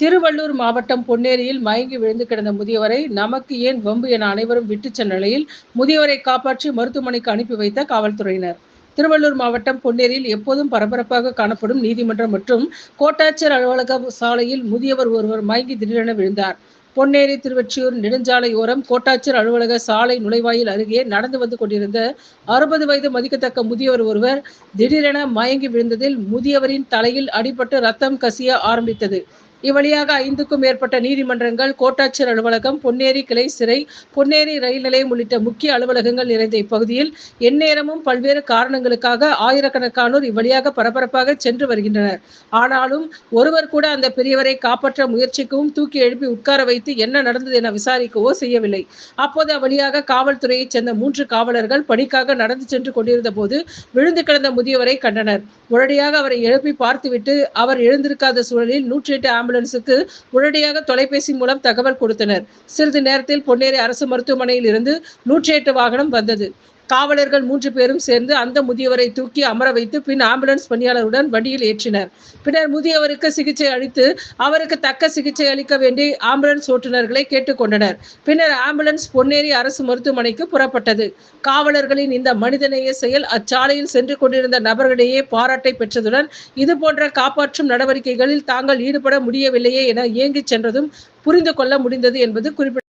திருவள்ளூர் மாவட்டம் பொன்னேரியில் மயங்கி விழுந்து கிடந்த முதியவரை நமக்கு ஏன் வம்பு என அனைவரும் விட்டுச் சென்ற நிலையில் முதியவரை காப்பாற்றி மருத்துவமனைக்கு அனுப்பி வைத்த காவல்துறையினர். திருவள்ளூர் மாவட்டம் பொன்னேரியில் எப்போதும் பரபரப்பாக காணப்படும் நீதிமன்றம் மற்றும் கோட்டாட்சியர் அலுவலக சாலையில் முதியவர் ஒருவர் மயங்கி திடீரென விழுந்தார். பொன்னேரி திருவொற்றியூர் நெடுஞ்சாலையோரம் கோட்டாட்சியர் அலுவலக சாலை நுழைவாயில் அருகே நடந்து வந்து கொண்டிருந்த அறுபது வயது மதிக்கத்தக்க முதியவர் ஒருவர் திடீரென மயங்கி விழுந்ததில் முதியவரின் தலையில் அடிபட்டு ரத்தம் கசிய ஆரம்பித்தது. இவ்வழியாக ஐந்துக்கும் மேற்பட்ட நீதிமன்றங்கள் கோட்டாட்சியர் அலுவலகம் பொன்னேரி கிளை சிறை பொன்னேரி ரயில் நிலையம் உள்ளிட்ட முக்கிய அலுவலகங்கள் நிறைந்த இப்பகுதியில் எந்நேரமும் பல்வேறு காரணங்களுக்காக ஆயிரக்கணக்கானோர் இவ்வழியாக பரபரப்பாக சென்று வருகின்றனர். ஆனாலும் ஒருவர் கூட அந்த பெரியவரை காப்பாற்ற முயற்சிக்கவும் தூக்கி எழுப்பி உட்கார வைத்து என்ன நடந்தது என விசாரிக்கவோ செய்யவில்லை. அப்போது அவ்வழியாக காவல்துறையைச் சேர்ந்த மூன்று காவலர்கள் பணிக்காக நடந்து சென்று கொண்டிருந்த போது விழுந்து கிடந்த முதியவரை கண்டனர். உடனடியாக அவரை எழுப்பி பார்த்துவிட்டு அவர் எழுந்திருக்காத சூழலில் நூற்றி எட்டு ஆம்புலன்ஸுக்கு உடனடியாக தொலைபேசி மூலம் தகவல் கொடுத்தனர். சிறிது நேரத்தில் பொன்னேரி அரசு மருத்துவமனையில் இருந்து நூற்றி எட்டு வாகனம் வந்தது. காவலர்கள் மூன்று பேரும் சேர்ந்து அந்த முதியவரை தூக்கி அமர வைத்து பின் ஆம்புலன்ஸ் பணியாளருடன் வண்டியில் ஏற்றினர். பின்னர் முதியவருக்கு சிகிச்சை அளித்து அவருக்கு தக்க சிகிச்சை அளிக்க வேண்டி ஆம்புலன்ஸ் ஓட்டுநர்களை கேட்டுக்கொண்டனர் பின்னர் ஆம்புலன்ஸ் பொன்னேரி அரசு மருத்துவமனைக்கு புறப்பட்டது. காவலர்களின் இந்த மனிதநேய செயல் அச்சாலையில் சென்று கொண்டிருந்த நபர்களிடையே பாராட்டை பெற்றதுடன் இது போன்ற காப்பாற்றும் நடவடிக்கைகளில் தாங்கள் ஈடுபட முடியவில்லையே என ஏங்கிச் சென்றதும் புரிந்து கொள்ள முடிந்தது என்பது குறிப்பிட்ட